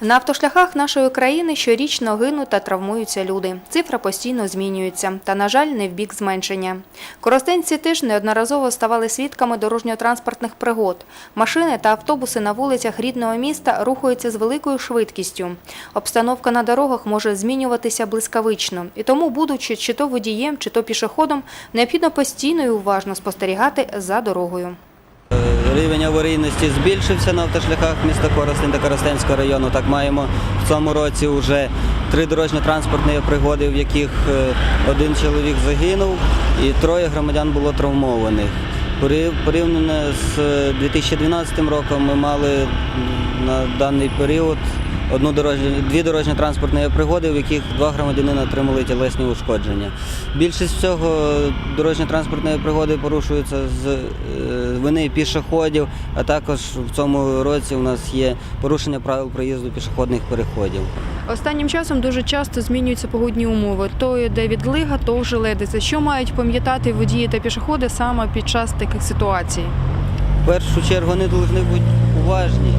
На автошляхах нашої країни щорічно гинуть та травмуються люди. Цифра постійно змінюється, та, на жаль, не в бік зменшення. Коростенці теж неодноразово ставали свідками дорожньо-транспортних пригод. Машини та автобуси на вулицях рідного міста рухаються з великою швидкістю. Обстановка на дорогах може змінюватися блискавично. І тому, будучи чи то водієм, чи то пішоходом, необхідно постійно і уважно спостерігати за дорогою. Рівень аварійності збільшився на автошляхах міста Коростень та Коростенського району. Так маємо в цьому році вже три дорожньо-транспортні пригоди, в яких е, один чоловік загинув і троє громадян було травмованих. Порів- Порівняно з е, 2012 роком ми мали на даний період одну дорожню, дві дорожньо-транспортні пригоди, в яких два громадянина отримали тілесні ушкодження. Більшість всього дорожньо-транспортної пригоди порушуються з е, вини пішоходів, а також в цьому році у нас є порушення правил проїзду пішохідних переходів. Останнім часом дуже часто змінюються погодні умови. То йде відлига, то ожеледиться. Що мають пам'ятати водії та пішоходи саме під час таких ситуацій? В першу чергу вони повинні бути уважні,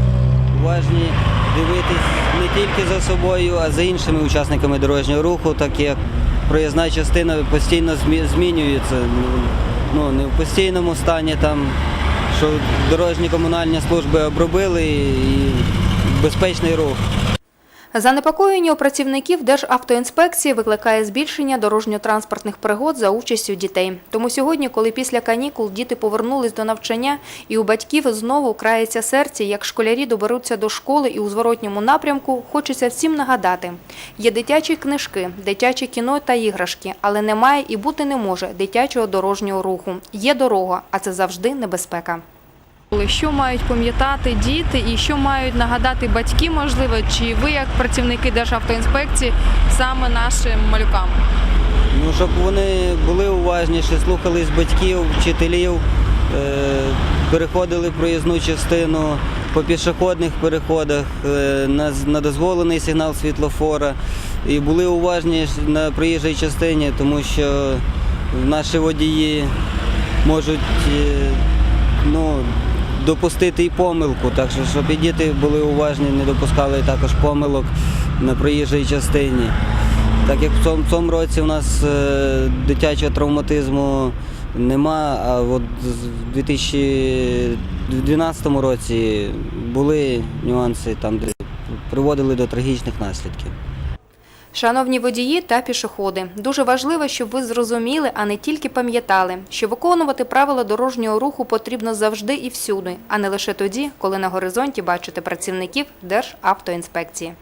уважні дивитись не тільки за собою, а за іншими учасниками дорожнього руху, так як проїзна частина постійно змінюється. Ну, не в постійному стані там, що дорожні комунальні служби обробили і безпечний рух. Занепокоєння у працівників Державтоінспекції викликає збільшення дорожньо-транспортних пригод за участю дітей. Тому сьогодні, коли після канікул діти повернулись до навчання і у батьків знову крається серце, як школярі доберуться до школи і у зворотньому напрямку, хочеться всім нагадати. Є дитячі книжки, дитяче кіно та іграшки, але немає і бути не може дитячого дорожнього руху. Є дорога, а це завжди небезпека. Що мають пам'ятати діти і що мають нагадати батьки, можливо, чи ви, як працівники Державтоінспекції, саме нашим малюкам? Ну, щоб вони були уважніші, слухались батьків, вчителів, е, переходили проїзну частину по пішохідних переходах е, на, дозволений сигнал світлофора і були уважні на проїжджій частині, тому що наші водії можуть е, ну, допустити і помилку. Так що, щоб і діти були уважні, не допускали також помилок на проїжджій частині. Так як в цьому, в цьому році у нас е, дитячого травматизму нема, а от в 2012 році були нюанси там, де приводили до трагічних наслідків. Шановні водії та пішоходи, дуже важливо, щоб ви зрозуміли, а не тільки пам'ятали, що виконувати правила дорожнього руху потрібно завжди і всюди, а не лише тоді, коли на горизонті бачите працівників Державтоінспекції.